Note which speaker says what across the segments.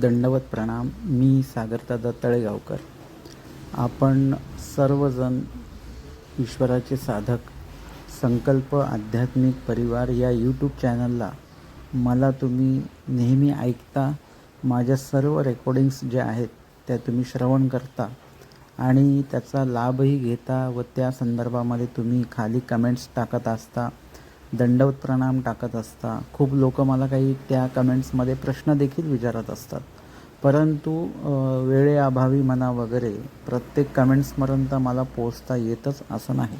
Speaker 1: दंडवत प्रणाम. मी सागरदादा तळेगावकर. आपण सर्वजण ईश्वराचे साधक संकल्प आध्यात्मिक परिवार या यूट्यूब चॅनलला मला तुम्ही नेहमी ऐकता माझ्या सर्व रेकॉर्डिंग्स ज्या आहेत त्या तुम्ही श्रवण करता आणि त्याचा लाभही घेता व त्या संदर्भामध्ये तुम्ही खाली कमेंट्स टाकत असता. दंडवत प्रणाम टाकत असता. खूप लोक मला काही त्या कमेंट्समध्ये प्रश्न देखील विचारत असतात. परंतु वेळेअभावी म्हणा वगैरे प्रत्येक कमेंट्सपर्यंत मला पोचता येतच असं नाही.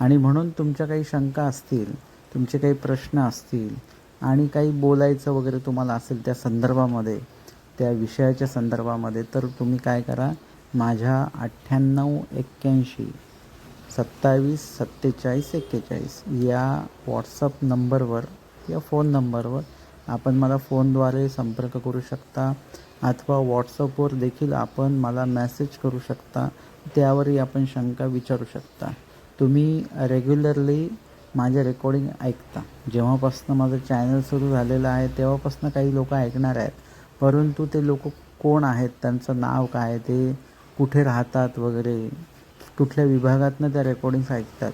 Speaker 1: आणि म्हणून तुमच्या काही शंका असतील तुमचे काही प्रश्न असतील आणि काही बोलायचं वगैरे तुम्हाला असेल त्या संदर्भामध्ये त्या विषयाच्या संदर्भामध्ये तर तुम्ही काय करा माझ्या अठ्ठ्याण्णव एक्क्याऐंशी सत्तावीस सत्तेचाळीस एक्केचाळीस या व्हॉट्सअप नंबरवर या फोन नंबरवर आपण मला फोनद्वारे संपर्क करू शकता अथवा व्हॉट्सअपवर देखील आपण मला मॅसेज करू शकता. त्यावरही आपण शंका विचारू शकता. तुम्ही रेग्युलरली माझे रेकॉर्डिंग ऐकता. जेव्हापासून माझं चॅनल सुरू झालेलं आहे तेव्हापासून काही लोक ऐकणार आहेत. परंतु ते लोक कोण आहेत? त्यांचं नाव काय ते कुठे राहतात वगैरे? कुठल्या विभागातनं त्या रेकॉर्डिंग्स ऐकतात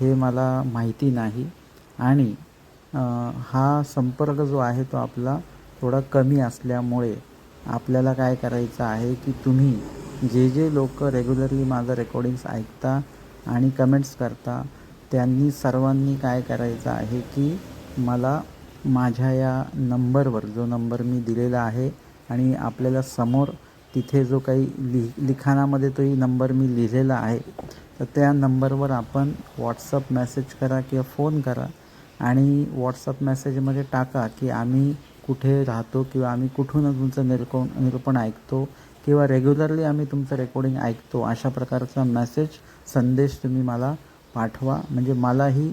Speaker 1: हे मला माहिती नाही. आणि हा संपर्क जो आहे तो आपला थोडा कमी असल्यामुळे आपल्याला काय करायचं आहे की तुम्ही जे जे लोक रेग्युलरली माझं रेकॉर्डिंग्स ऐकता आणि कमेंट्स करता त्यांनी सर्वांनी काय करायचं आहे की मला माझ्या या नंबरवर जो नंबर मी दिलेला आहे आणि आपल्याला समोर तिथे जो काही लि लिखाणामध्ये तोही नंबर मी लिहिलेला आहे तर त्या नंबरवर आपण व्हॉट्सअप मेसेज करा किंवा फोन करा आणि व्हॉट्सअप मेसेजमध्ये टाका की आम्ही कुठे राहतो किंवा आम्ही कुठून तुमचं निरको निरूपण ऐकतो किंवा रेग्युलरली आम्ही तुमचं रेकॉर्डिंग ऐकतो. अशा प्रकारचा मेसेज संदेश तुम्ही मला पाठवा. म्हणजे मलाही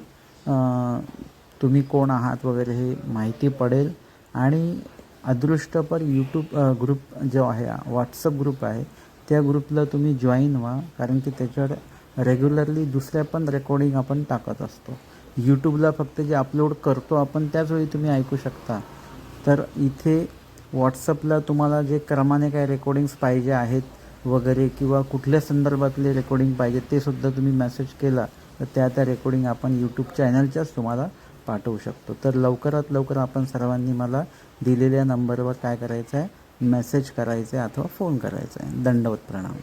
Speaker 1: तुम्ही कोण आहात वगैरे हे माहिती पडेल. आणि अदृष्टपर यूट्यूब ग्रुप जो आहे व्हॉट्सअप ग्रुप आहे त्या ग्रुपला तुम्ही जॉईन व्हा कारण की त्याच्यावर रेग्युलरली दुसऱ्या पण रेकॉर्डिंग आपण टाकत असतो. यूट्यूबला फक्त जे अपलोड करतो आपण त्याचवेळी तुम्ही ऐकू शकता. तर इथे व्हॉट्सअपला तुम्हाला जे क्रमाने काय रेकॉर्डिंग्स पाहिजे आहेत वगैरे किंवा कुठल्या संदर्भातले रेकॉर्डिंग पाहिजे ते सुद्धा तुम्ही मेसेज केला तर त्या त्या रेकॉर्डिंग आपण यूट्यूब चॅनलच्याच तुम्हाला पाठवू शकतो. तर लवकरात लवकर आपण सर्वांनी मला दिलेल्या नंबरवर काय करायचं आहे मेसेज करायचं आहे अथवा फोन करायचा आहे दंडवत प्रणाम.